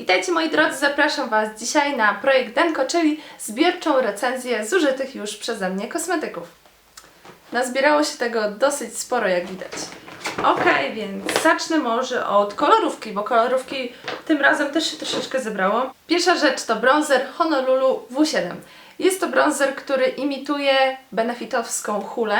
Witajcie moi drodzy, zapraszam Was dzisiaj na projekt Denko, czyli zbiorczą recenzję zużytych już przeze mnie kosmetyków. Nazbierało się tego dosyć sporo, jak widać. Okej, więc zacznę może od kolorówki, bo kolorówki tym razem też się troszeczkę zebrało. Pierwsza rzecz to bronzer Honolulu W7. Jest to bronzer, który imituje benefitowską hulę.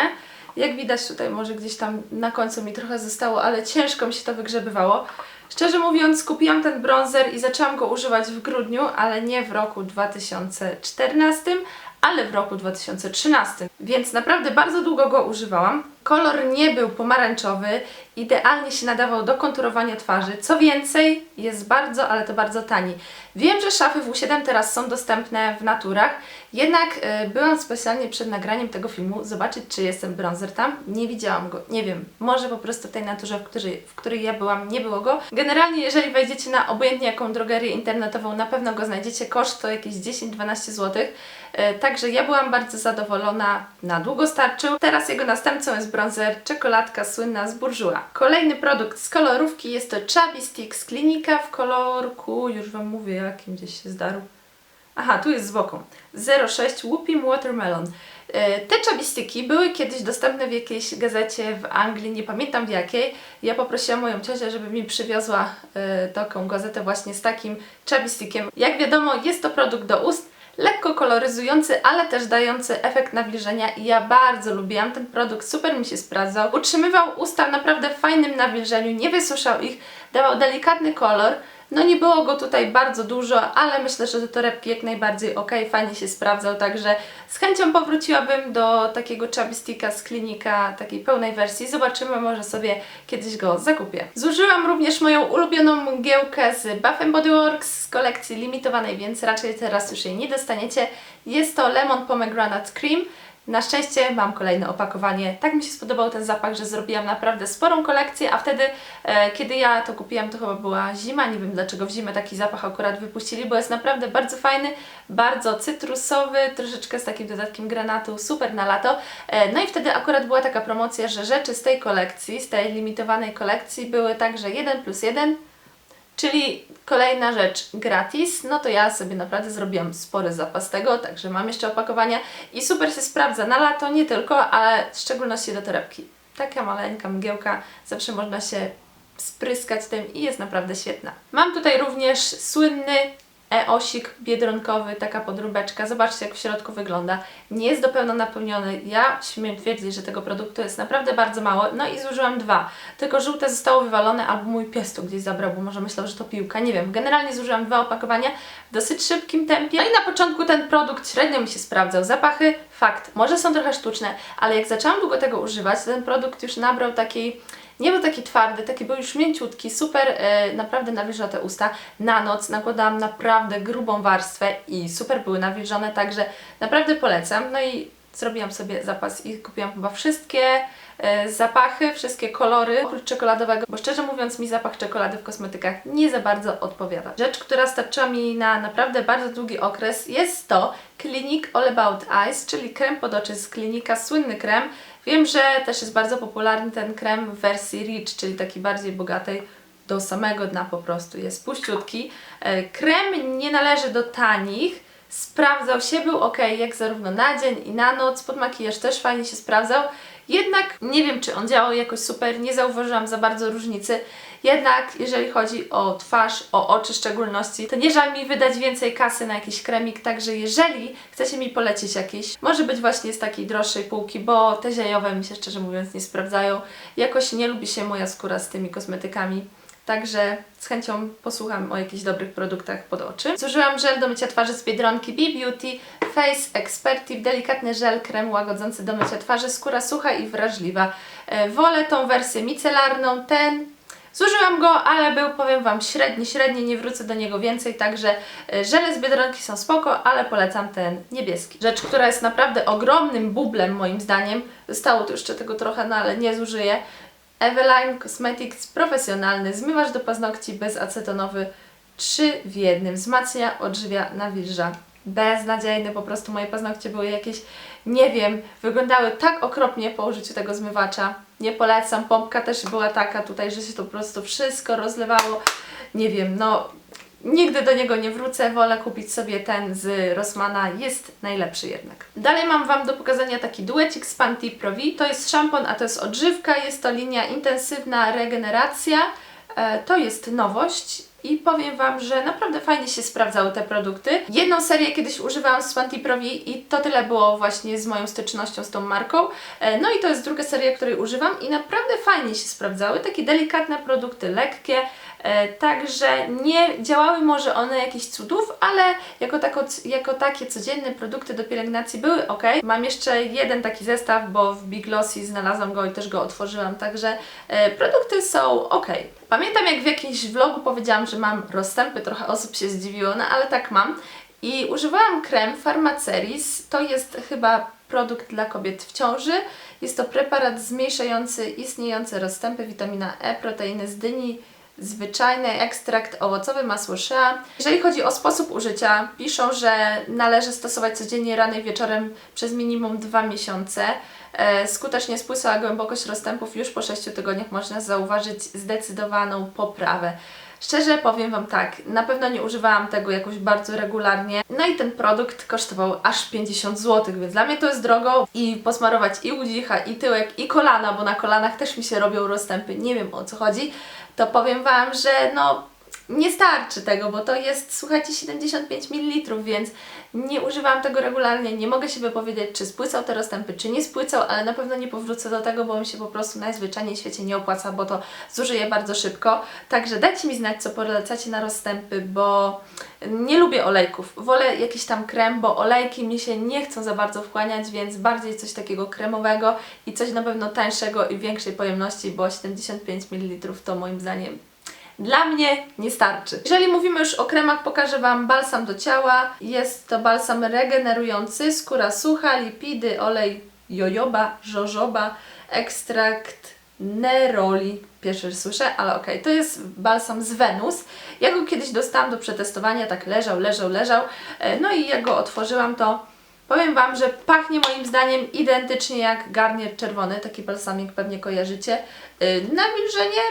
Jak widać tutaj może gdzieś tam na końcu mi trochę zostało, ale ciężko mi się to wygrzebywało. Szczerze mówiąc, kupiłam ten bronzer i zaczęłam go używać w grudniu, ale nie w roku 2014, ale w roku 2013. Więc naprawdę bardzo długo go używałam. Kolor nie był pomarańczowy, idealnie się nadawał do konturowania twarzy. Co więcej, jest bardzo, ale to bardzo tani. Wiem, że szafy W7 teraz są dostępne w naturach, jednak e, byłam specjalnie przed nagraniem tego filmu zobaczyć, czy jest ten bronzer tam. Nie widziałam go, nie wiem, może po prostu w tej naturze, w której, w której ja byłam, nie było go. Generalnie, jeżeli wejdziecie na obojętnie jaką drogerię internetową, na pewno go znajdziecie. Koszt to jakieś 10-12 zł. E, Także ja byłam bardzo zadowolona, na długo starczył. Teraz jego następcą jest bronzer czekoladka słynna z Bourjois. Kolejny produkt z kolorówki jest to Chubby Stick z Klinika w kolorku, już Wam mówię jakim gdzieś się zdarł. Aha, tu jest z boku. 06 Whooping Watermelon. E, Te czabistyki były kiedyś dostępne w jakiejś gazecie w Anglii, nie pamiętam w jakiej. Ja poprosiłam moją ciocię, żeby mi przywiozła e, taką gazetę właśnie z takim czabistykiem. Jak wiadomo, jest to produkt do ust, lekko koloryzujący, ale też dający efekt nawilżenia i ja bardzo lubiłam ten produkt, super mi się sprawdzał. Utrzymywał usta w naprawdę fajnym nawilżeniu, nie wysuszał ich, dawał delikatny kolor. No nie było go tutaj bardzo dużo, ale myślę, że do torebki jak najbardziej ok, fajnie się sprawdzał, także z chęcią powróciłabym do takiego Chubby z klinika, takiej pełnej wersji. Zobaczymy, może sobie kiedyś go zakupię. Zużyłam również moją ulubioną mgiełkę z Bath Body Works z kolekcji limitowanej, więc raczej teraz już jej nie dostaniecie. Jest to Lemon Pomegranate Cream. Na szczęście mam kolejne opakowanie. Tak mi się spodobał ten zapach, że zrobiłam naprawdę sporą kolekcję, a wtedy, e, kiedy ja to kupiłam, to chyba była zima. Nie wiem dlaczego w zimę taki zapach akurat wypuścili, bo jest naprawdę bardzo fajny, bardzo cytrusowy, troszeczkę z takim dodatkiem granatu, super na lato. E, no i wtedy akurat była taka promocja, że rzeczy z tej kolekcji, z tej limitowanej kolekcji były także 1 plus 1 Czyli kolejna rzecz gratis, no to ja sobie naprawdę zrobiłam spory zapas tego, także mam jeszcze opakowania i super się sprawdza na lato, nie tylko, ale w szczególności do torebki. Taka maleńka mgiełka, zawsze można się spryskać tym i jest naprawdę świetna. Mam tutaj również słynny E-osik biedronkowy, taka podróbeczka. Zobaczcie, jak w środku wygląda. Nie jest do pełna napełniony. Ja śmiem twierdzić, że tego produktu jest naprawdę bardzo mało. No i zużyłam dwa. Tylko żółte zostało wywalone, albo mój pies to gdzieś zabrał, bo może myślał, że to piłka. Nie wiem. Generalnie zużyłam dwa opakowania w dosyć szybkim tempie. No i na początku ten produkt średnio mi się sprawdzał. Zapachy, fakt, może są trochę sztuczne, ale jak zaczęłam długo tego używać, ten produkt już nabrał takiej nie był taki twardy, taki był już mięciutki, super, e, naprawdę nawilżał te usta. Na noc nakładałam naprawdę grubą warstwę i super były nawilżone, także naprawdę polecam. No i zrobiłam sobie zapas i kupiłam chyba wszystkie e, zapachy, wszystkie kolory, oprócz czekoladowego, bo szczerze mówiąc mi zapach czekolady w kosmetykach nie za bardzo odpowiada. Rzecz, która starczyła mi na naprawdę bardzo długi okres jest to Clinique All About Eyes, czyli krem pod oczy z klinika, słynny krem. Wiem, że też jest bardzo popularny ten krem w wersji Rich, czyli taki bardziej bogatej do samego dna po prostu jest puściutki. E, Krem nie należy do tanich, sprawdzał się, był ok, jak zarówno na dzień i na noc, pod makijaż też fajnie się sprawdzał. Jednak nie wiem, czy on działał jakoś super, nie zauważyłam za bardzo różnicy. Jednak jeżeli chodzi o twarz, o oczy w szczególności, to nie żal mi wydać więcej kasy na jakiś kremik, także jeżeli chcecie mi polecić jakiś, może być właśnie z takiej droższej półki, bo te ziejowe mi się szczerze mówiąc nie sprawdzają. Jakoś nie lubi się moja skóra z tymi kosmetykami. Także z chęcią posłucham o jakichś dobrych produktach pod oczy. Zużyłam żel do mycia twarzy z Biedronki B-Beauty Face Expertive, delikatny żel, krem łagodzący do mycia twarzy, skóra sucha i wrażliwa. E, wolę tą wersję micelarną, ten Zużyłam go, ale był, powiem Wam, średni, średni, nie wrócę do niego więcej, także e, żele z Biedronki są spoko, ale polecam ten niebieski. Rzecz, która jest naprawdę ogromnym bublem moim zdaniem, zostało tu jeszcze tego trochę, no ale nie zużyję, Eveline Cosmetics profesjonalny zmywacz do paznokci bezacetonowy 3 w jednym. Wzmacnia, odżywia, nawilża. Beznadziejny, po prostu moje paznokcie były jakieś, nie wiem, wyglądały tak okropnie po użyciu tego zmywacza. Nie polecam, pompka też była taka tutaj, że się to po prostu wszystko rozlewało. Nie wiem, no Nigdy do niego nie wrócę, wolę kupić sobie ten z Rossmana, jest najlepszy jednak. Dalej mam Wam do pokazania taki duecik z Panty Pro V. To jest szampon, a to jest odżywka, jest to linia intensywna regeneracja. E, To jest nowość i powiem Wam, że naprawdę fajnie się sprawdzały te produkty. Jedną serię kiedyś używałam z Panty Pro V i to tyle było właśnie z moją stycznością z tą marką. E, No i to jest druga seria, której używam i naprawdę fajnie się sprawdzały. Takie delikatne produkty, lekkie, także nie działały może one jakichś cudów, ale jako, tako, jako takie codzienne produkty do pielęgnacji były ok. Mam jeszcze jeden taki zestaw, bo w Big Lossy znalazłam go i też go otworzyłam, także e, produkty są ok. Pamiętam jak w jakimś vlogu powiedziałam, że mam rozstępy, trochę osób się zdziwiło, no ale tak mam. I używałam krem Pharmaceris, to jest chyba produkt dla kobiet w ciąży. Jest to preparat zmniejszający istniejące rozstępy witamina E, proteiny z dyni, zwyczajny ekstrakt owocowy, masło shea. Jeżeli chodzi o sposób użycia, piszą, że należy stosować codziennie rano i wieczorem przez minimum 2 miesiące. E, Skutecznie spłycała głębokość rozstępów, już po 6 tygodniach można zauważyć zdecydowaną poprawę. Szczerze powiem Wam tak, na pewno nie używałam tego jakoś bardzo regularnie. No i ten produkt kosztował aż 50 zł, więc dla mnie to jest drogo. I posmarować i udzicha, i tyłek, i kolana, bo na kolanach też mi się robią rozstępy, nie wiem o co chodzi, to powiem Wam, że no nie starczy tego, bo to jest, słuchajcie, 75 ml, więc nie używam tego regularnie, nie mogę się wypowiedzieć, czy spłycał te rozstępy, czy nie spłycał, ale na pewno nie powrócę do tego, bo mi się po prostu najzwyczajniej w świecie nie opłaca, bo to zużyję bardzo szybko. Także dajcie mi znać, co polecacie na rozstępy, bo nie lubię olejków. Wolę jakiś tam krem, bo olejki mi się nie chcą za bardzo wchłaniać, więc bardziej coś takiego kremowego i coś na pewno tańszego i większej pojemności, bo 75 ml to moim zdaniem dla mnie nie starczy. Jeżeli mówimy już o kremach, pokażę Wam balsam do ciała. Jest to balsam regenerujący, skóra sucha, lipidy, olej jojoba, żożoba, ekstrakt neroli. Pierwszy słyszę, ale okej, to jest balsam z Venus. Ja go kiedyś dostałam do przetestowania, tak leżał, leżał, leżał. E, No i jak go otworzyłam, to powiem Wam, że pachnie moim zdaniem identycznie jak garnier czerwony, taki balsamik pewnie kojarzycie. E, Nawilżenie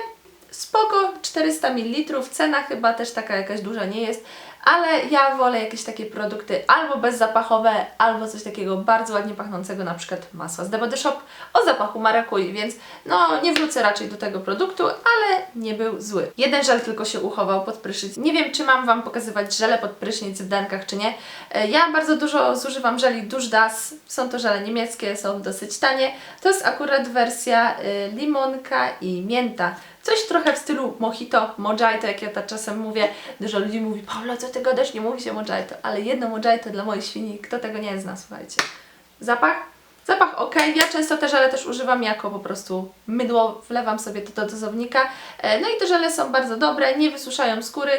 spoko, 400 ml, cena chyba też taka jakaś duża nie jest, ale ja wolę jakieś takie produkty albo bezzapachowe, albo coś takiego bardzo ładnie pachnącego, na przykład masła z The Body Shop o zapachu marakui, więc no nie wrócę raczej do tego produktu, ale nie był zły. Jeden żel tylko się uchował pod prysznic. Nie wiem, czy mam Wam pokazywać żele pod prysznic w denkach, czy nie. E, Ja bardzo dużo zużywam żeli Dusz Das, są to żele niemieckie, są dosyć tanie. To jest akurat wersja y, limonka i mięta. Coś trochę w stylu mojito, mojito, jak ja tak czasem mówię. Dużo ludzi mówi, Paula, co ty gadasz, nie mówi się mojito, ale jedno mojito dla mojej świni, kto tego nie zna, słuchajcie. Zapach? Zapach ok, ja często te żele też używam jako po prostu mydło, wlewam sobie to do dozownika. E, No i te żele są bardzo dobre, nie wysuszają skóry.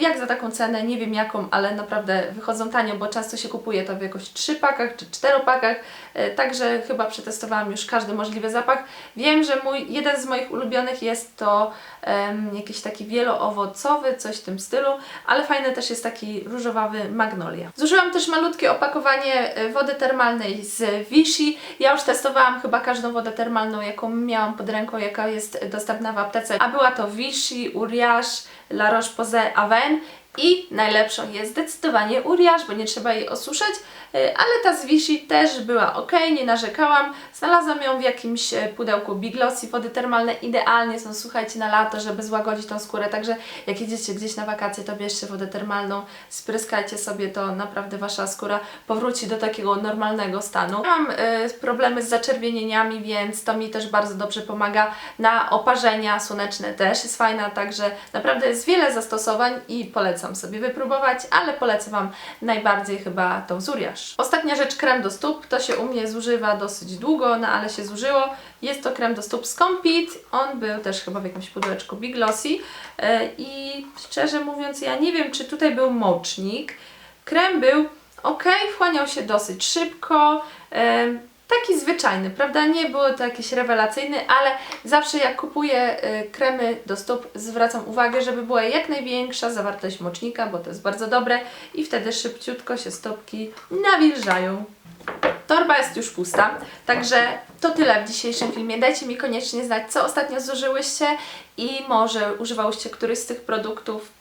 Jak za taką cenę, nie wiem jaką, ale naprawdę wychodzą tanio, bo często się kupuje to w jakoś 3 pakach czy 4 pakach, e, także chyba przetestowałam już każdy możliwy zapach. Wiem, że mój, jeden z moich ulubionych jest to em, jakiś taki wieloowocowy, coś w tym stylu, ale fajny też jest taki różowawy magnolia. Zużyłam też malutkie opakowanie e, wody termalnej z Vichy. Ja już testowałam chyba każdą wodę termalną, jaką miałam pod ręką, jaka jest dostępna w aptece, a była to Vichy, Uriage, La Roche-Posay, Aven i najlepszą jest zdecydowanie Uriage, bo nie trzeba jej osuszać, y, ale ta z też była ok, nie narzekałam. Znalazłam ją w jakimś e, pudełku Big Lossy, wody termalne idealnie są, słuchajcie, na lato, żeby złagodzić tą skórę, także jak jedziecie gdzieś na wakacje, to bierzcie wodę termalną, spryskajcie sobie, to naprawdę Wasza skóra powróci do takiego normalnego stanu. Mam y, problemy z zaczerwienieniami, więc to mi też bardzo dobrze pomaga. Na oparzenia słoneczne też jest fajna, także naprawdę jest wiele zastosowań i polecam sobie wypróbować, ale polecam Wam najbardziej chyba tą Zuriasz. Ostatnia rzecz, krem do stóp. To się u mnie zużywa dosyć długo, no ale się zużyło. Jest to krem do stóp z Compete. On był też chyba w jakimś pudełeczku Big Glossy. E, I szczerze mówiąc, ja nie wiem, czy tutaj był mocznik. Krem był ok, wchłaniał się dosyć szybko. Taki zwyczajny, prawda? Nie było to jakiś rewelacyjny, ale zawsze jak kupuję y, kremy do stóp, zwracam uwagę, żeby była jak największa zawartość mocznika, bo to jest bardzo dobre i wtedy szybciutko się stopki nawilżają. Torba jest już pusta, także to tyle w dzisiejszym filmie. Dajcie mi koniecznie znać, co ostatnio zużyłyście i może używałyście któryś z tych produktów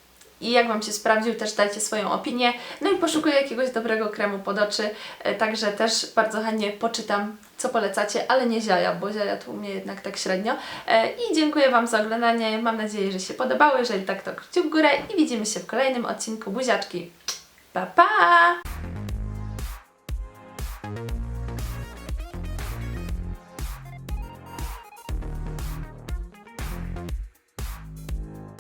i jak Wam się sprawdził, też dajcie swoją opinię. No i poszukuję jakiegoś dobrego kremu pod oczy, e, także też bardzo chętnie poczytam, co polecacie, ale nie ziaja, bo ziaja tu mnie jednak tak średnio. E, I dziękuję Wam za oglądanie, mam nadzieję, że się podobało, jeżeli tak to kciuk w górę i widzimy się w kolejnym odcinku Buziaczki. Pa, pa!